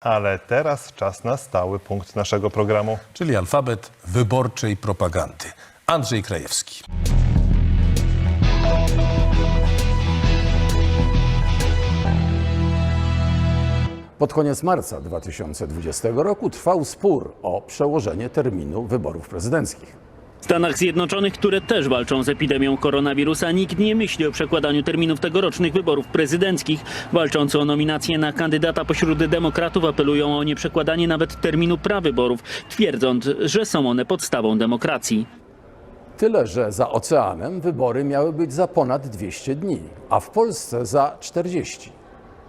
Ale teraz czas na stały punkt naszego programu. czyli alfabet wyborczej propagandy. Andrzej Krajewski. Pod koniec marca 2020 roku trwał spór o przełożenie terminu wyborów prezydenckich. W Stanach Zjednoczonych, które też walczą z epidemią koronawirusa, nikt nie myśli o przekładaniu terminów tegorocznych wyborów prezydenckich. Walczący o nominację na kandydata pośród demokratów apelują o nieprzekładanie nawet terminu prawyborów, twierdząc, że są one podstawą demokracji. Tyle, że za oceanem wybory miały być za ponad 200 dni, a w Polsce za 40.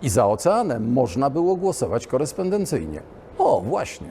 I za oceanem można było głosować korespondencyjnie. O, właśnie.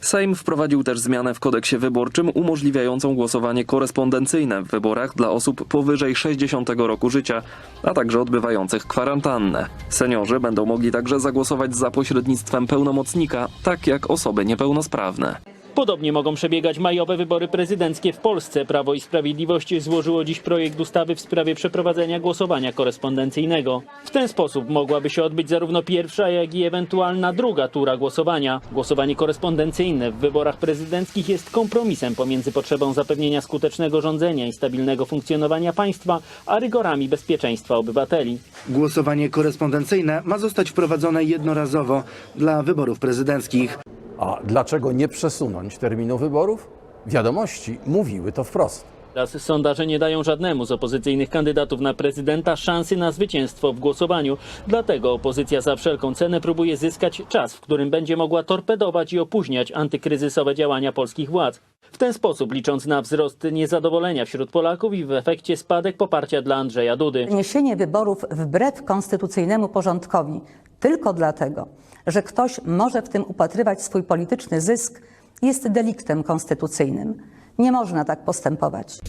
Sejm wprowadził też zmianę w kodeksie wyborczym umożliwiającą głosowanie korespondencyjne w wyborach dla osób powyżej 60 roku życia, a także odbywających kwarantannę. Seniorzy będą mogli także zagłosować za pośrednictwem pełnomocnika, tak jak osoby niepełnosprawne. Podobnie mogą przebiegać majowe wybory prezydenckie w Polsce. Prawo i Sprawiedliwość złożyło dziś projekt ustawy w sprawie przeprowadzenia głosowania korespondencyjnego. W ten sposób mogłaby się odbyć zarówno pierwsza, jak i ewentualna druga tura głosowania. Głosowanie korespondencyjne w wyborach prezydenckich jest kompromisem pomiędzy potrzebą zapewnienia skutecznego rządzenia i stabilnego funkcjonowania państwa, a rygorami bezpieczeństwa obywateli. Głosowanie korespondencyjne ma zostać wprowadzone jednorazowo dla wyborów prezydenckich. A dlaczego nie przesunąć terminu wyborów? Wiadomości mówiły to wprost. Teraz sondaże nie dają żadnemu z opozycyjnych kandydatów na prezydenta szansy na zwycięstwo w głosowaniu. Dlatego opozycja za wszelką cenę próbuje zyskać czas, w którym będzie mogła torpedować i opóźniać antykryzysowe działania polskich władz. W ten sposób licząc na wzrost niezadowolenia wśród Polaków i w efekcie spadek poparcia dla Andrzeja Dudy. Przeniesienie wyborów wbrew konstytucyjnemu porządkowi tylko dlatego, że ktoś może w tym upatrywać swój polityczny zysk, jest deliktem konstytucyjnym. Nie można tak postępować.